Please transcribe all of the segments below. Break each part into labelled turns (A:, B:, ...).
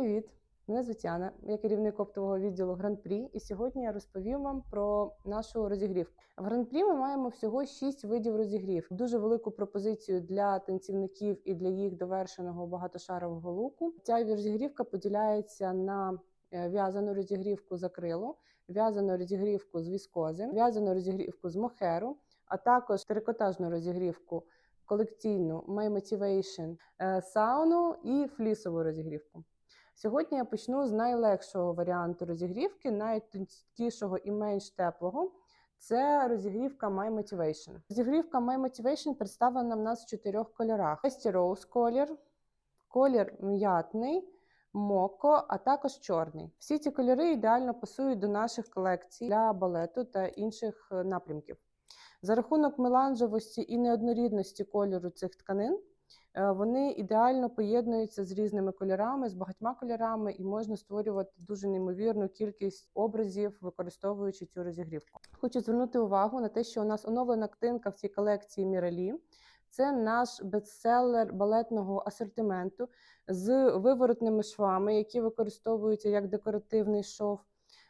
A: привіт! Мене звуть я керівник оптового відділу Гран-прі, і сьогодні я розповім вам про нашу розігрівку. В Гран-прі ми маємо всього 6 видів розігрів. Дуже велику пропозицію для танцівників і для їх довершеного багатошарового луку. Ця розігрівка поділяється на е, в'язану розігрівку з акрилу, в'язану розігрівку з віскози, в'язану розігрівку з мохеру, а також трикотажну розігрівку колекційну е, сауну і флісову розігрівку. Сьогодні я почну з найлегшого варіанту розігрівки, найтонкішого і менш теплого. Це розігрівка My Motivation. Розігрівка My Motivation представлена в нас в чотирьох кольорах: Westy Rose колір, колір м'ятний, моко, а також чорний. Всі ці кольори ідеально пасують до наших колекцій для балету та інших е, напрямків. За рахунок меланжевості і неоднорідності кольору цих тканин. Е, Вони ідеально поєднуються з різними кольорами, з багатьма кольорами, і можна створювати дуже неймовірну кількість образів, використовуючи цю розігрівку. Хочу звернути увагу на те, що у нас оновлена ктинка в цій колекції Міралі. Це наш бестселер балетного асортименту з виворотними швами, які використовуються як декоративний шов.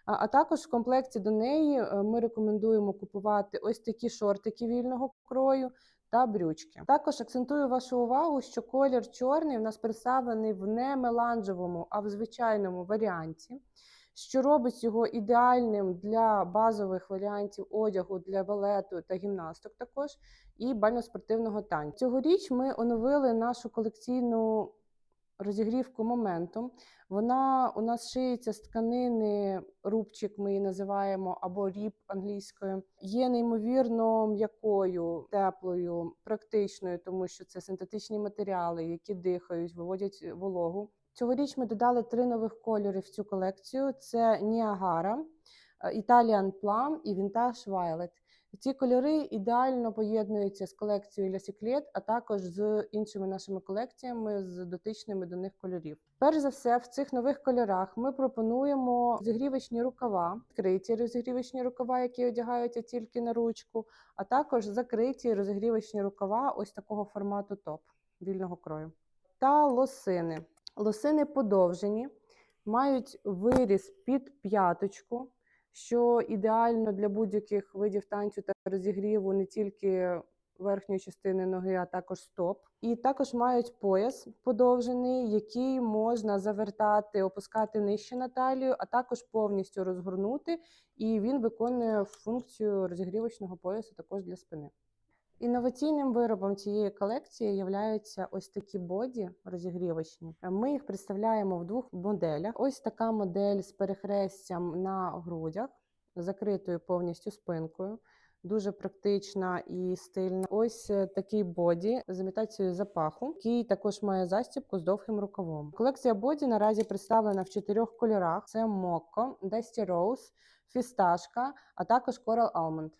A: А, також в комплекті до неї е, ми рекомендуємо купувати ось такі шортики вільного крою та брючки. Також акцентую вашу увагу, що колір чорний в нас представлений в не меланжевому, а в звичайному варіанті, що робить його ідеальним для базових варіантів одягу для балету та гімнасток також і бально-спортивного танцю. Цьогоріч ми оновили нашу колекційну розігрівку моментум. Вона у нас шиється з тканини рубчик, ми її називаємо, або ріб англійською. Є неймовірно м'якою, теплою, практичною, тому що це синтетичні матеріали, які дихають, виводять вологу. Цьогоріч ми додали три нових кольори в цю колекцію: це Ніагара, Italian Plum і Vintage Violet. Ці кольори ідеально поєднуються з колекцією La а також з іншими нашими колекціями з дотичними до них кольорів. Перш за все, в цих нових кольорах ми пропонуємо розігрівочні рукава, відкриті розігрівочні рукава, які одягаються тільки на ручку, а також закриті розігрівочні рукава ось такого формату топ вільного крою. Та лосини. Лосини подовжені, мають виріз під п'яточку що ідеально для будь-яких видів танцю та розігріву не тільки верхньої частини ноги, а також стоп. І також мають пояс подовжений, який можна завертати, опускати нижче на талію, а також повністю розгорнути. І він виконує функцію розігрівочного поясу також для спини. Інноваційним виробом цієї колекції являються ось такі боді розігрівочні. Ми їх представляємо в двох моделях. Ось така модель з перехрестям на грудях, закритою повністю спинкою. Дуже практична і стильна. Ось е, такий боді з імітацією запаху, який також має застібку з довгим рукавом. Колекція боді наразі представлена в чотирьох кольорах: це Mocco, Dusty Rose, фісташка, а також Coral Almond.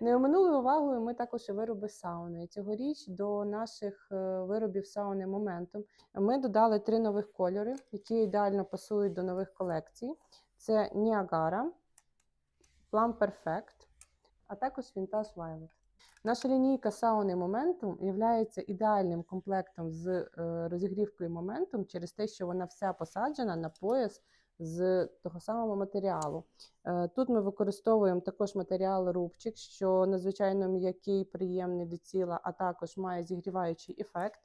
A: Не оминули увагою ми також і вироби сауни. Цьогоріч до наших е, виробів сауни моментум ми додали три нових кольори, які ідеально пасують до нових колекцій. Це Ніагара, Plum Perfect, а також Vintage Violet. Наша лінійка сауни Momentum є ідеальним комплектом з е, розігрівкою Momentum через те, що вона вся посаджена на пояс з того самого матеріалу. Е, Тут ми використовуємо також матеріал рубчик, що надзвичайно м'який, приємний до тіла, а також має зігріваючий ефект.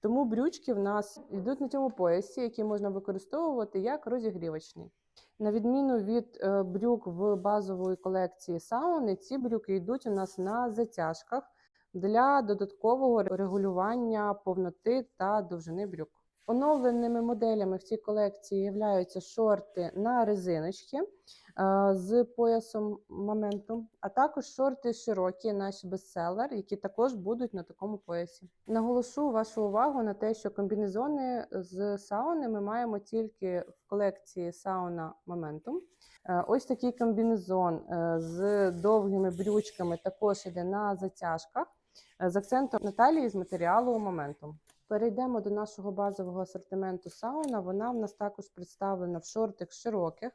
A: Тому брючки в нас йдуть на цьому поясі, які можна використовувати як розігрівочний. На відміну від е, брюк в базової колекції сауни, ці брюки йдуть у нас на затяжках для додаткового регулювання повноти та довжини брюк. Оновленими моделями в цій колекції являються шорти на резиночки е, з поясом моменту, а також шорти широкі, наш бестселер, які також будуть на такому поясі. Наголошу вашу увагу на те, що комбінезони з сауни ми маємо тільки в колекції сауна. Е, Ось такий комбінезон е, з довгими брючками також іде на затяжках е, з акцентом на талії з матеріалу Momentum. Перейдемо до нашого базового асортименту сауна. Вона в нас також представлена в шортах широких,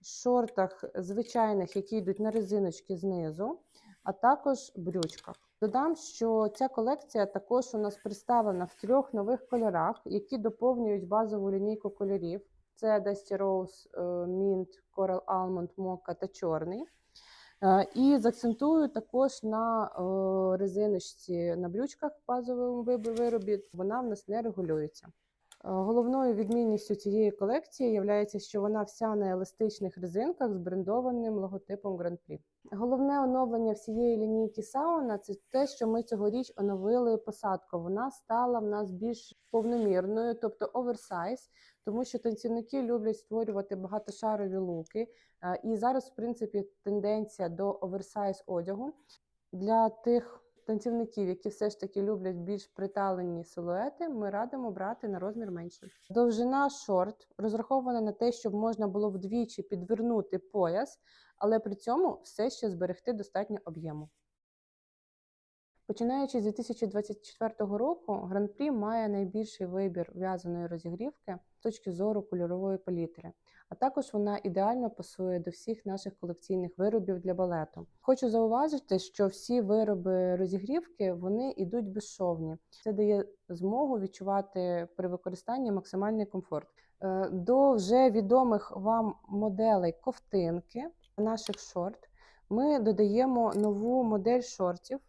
A: шортах звичайних, які йдуть на резиночки знизу, а також брючках. Додам, що ця колекція також у нас представлена в трьох нових кольорах, які доповнюють базову лінійку кольорів. Це Dusty Rose, е, Mint, Coral Almond, Mocha та чорний. Е, І заакцентую також на е, резиночці на брючках в базовому виробі. Вона в нас не регулюється. Головною відмінністю цієї колекції є, що вона вся на еластичних резинках з брендованим логотипом Grand Prix. Головне оновлення всієї лінійки сауна це те, що ми цьогоріч оновили посадку. Вона стала в нас більш повномірною, тобто оверсайз, тому що танцівники люблять створювати багатошарові луки. Е, І зараз, в принципі, тенденція до оверсайз одягу для тих танцівників, які все ж таки люблять більш приталені силуети, ми радимо брати на розмір менше. Довжина шорт розрахована на те, щоб можна було вдвічі підвернути пояс, але при цьому все ще зберегти достатньо об'єму. Починаючи з 2024 року, Гран-прі має найбільший вибір в'язаної розігрівки точки зору кольорової палітри, а також вона ідеально пасує до всіх наших колекційних виробів для балету. Хочу зауважити, що всі вироби розігрівки вони йдуть безшовні. Це дає змогу відчувати при використанні максимальний комфорт. Е, До вже відомих вам моделей ковтинки наших шорт ми додаємо нову модель шортів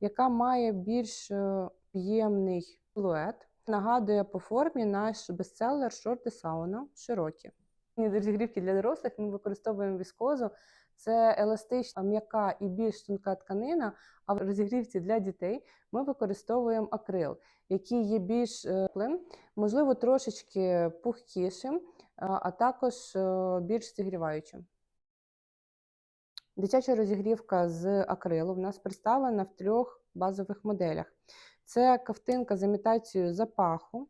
A: яка має більш е, об'ємний силует. Нагадує по формі наш бестселер шорти сауна широкі. Розігрівки для дорослих ми використовуємо віскозу. Це еластична, м'яка і більш тонка тканина. А в розігрівці для дітей ми використовуємо акрил, який є більш е, можливо, трошечки пухкішим, а а також е, більш зігріваючим. Дитяча розігрівка з акрилу в нас представлена в трьох базових моделях. Це ковтинка з імітацією запаху,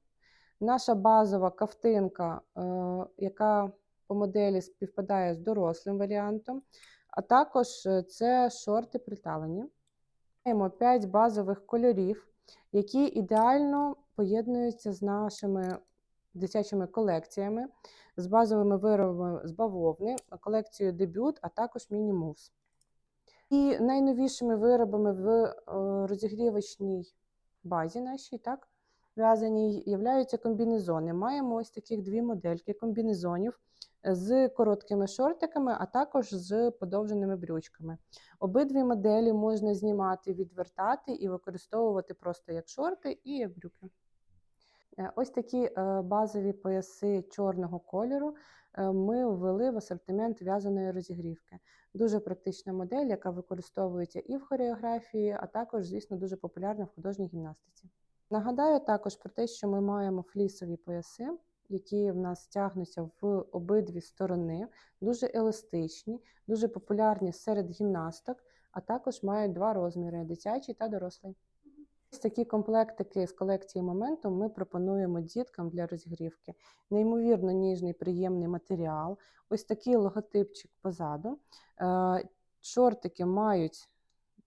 A: наша базова ковтинка, е, яка по моделі співпадає з дорослим варіантом, а також е, це шорти приталені. Маємо 5 базових кольорів, які ідеально поєднуються з нашими дитячими колекціями, з базовими виробами з бавовни, колекцією дебют, а також міні-мувс. І найновішими виробами в е, розігрівочній базі нашій, так, в'язаній, являються комбінезони. Маємо ось таких дві модельки комбінезонів з короткими шортиками, а також з подовженими брючками. Обидві моделі можна знімати, відвертати і використовувати просто як шорти і як брюки. Е, Ось такі е, базові пояси чорного кольору е, ми ввели в асортимент в'язаної розігрівки. Дуже практична модель, яка використовується і в хореографії, а також, звісно, дуже популярна в художній гімнастиці. Нагадаю також про те, що ми маємо флісові пояси, які в нас тягнуться в обидві сторони, дуже еластичні, дуже популярні серед гімнасток, а також мають два розміри дитячий та дорослий. Ось такі комплектики з колекції моменту ми пропонуємо діткам для розігрівки. Неймовірно ніжний, приємний матеріал. Ось такий логотипчик позаду. Е, Шортики мають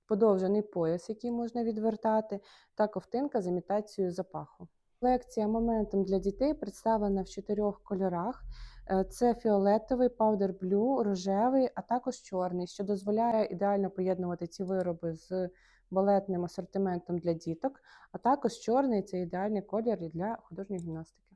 A: подовжений пояс, який можна відвертати, та ковтинка з імітацією запаху. Колекція моментом для дітей представлена в чотирьох кольорах. Е, Це фіолетовий, паудер блю, рожевий, а також чорний, що дозволяє ідеально поєднувати ці вироби з балетним асортиментом для діток, а також чорний це ідеальний колір для художньої гімнастики.